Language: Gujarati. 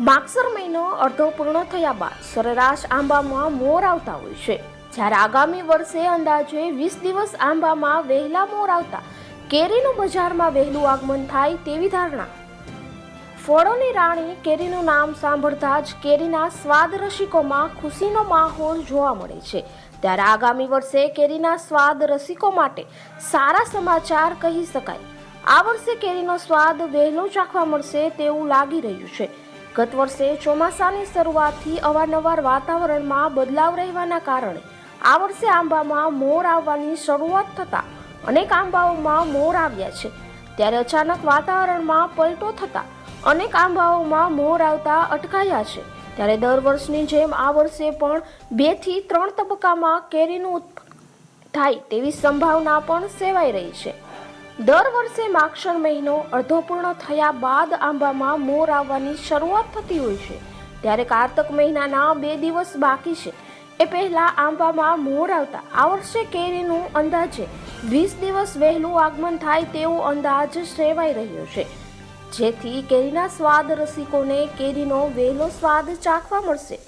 માગસર મહિનો અડધો પૂર્ણ થયા બાદ સરેરાશ આંબામાં મોર આવતા હોય છે. જ્યારે આગામી વર્ષે અંદાજે વીસ દિવસ આંબામાં વહેલા મોર આવતા કેરીનું બજારમાં વહેલું આગમન થાય તેવી ધારણા. ફળોની રાણી કેરીનું નામ સાંભળતા જ કેરીના સ્વાદ રસિકોમાં ખુશીનો માહોલ જોવા મળે છે. ત્યારે આગામી વર્ષે કેરીના સ્વાદ રસિકો માટે સારા સમાચાર કહી શકાય. આ વર્ષે કેરીનો સ્વાદ વહેલો ચાખવા મળશે તેવું લાગી રહ્યું છે. ગત વર્ષે ચોમાસાની શરૂઆતથી અવારનવાર વાતાવરણમાં બદલાવ રહેવાના કારણે આ વર્ષે આંબામાં મોર આવવાની શરૂઆત થતાં અનેક આંબાઓમાં મોર આવ્યા છે. ત્યારે અચાનક વાતાવરણમાં પલટો થતાં અનેક આંબાઓમાં મોર આવતા અટકાયા છે. ત્યારે દર વર્ષની જેમ આ વર્ષે પણ બેથી ત્રણ તબક્કામાં કેરીનું થાય તેવી સંભાવના પણ સેવાઈ રહી છે. દર વર્ષે માક્ષર મહિનો અડધો પૂર્ણ થયા બાદ આંબામાં મોર આવવાની શરૂઆત થતી હોય છે. ત્યારે કારતક મહિનાના બે દિવસ બાકી છે. એ પહેલા આંબામાં મોર આવતા. આ વર્ષે કેરીનું અંદાજે વીસ દિવસ વહેલું આગમન થાય તેવો અંદાજ સેવાઈ રહ્યો છે. જેથી કેરીના સ્વાદ રસિકોને કેરીનો વહેલો સ્વાદ ચાખવા મળશે.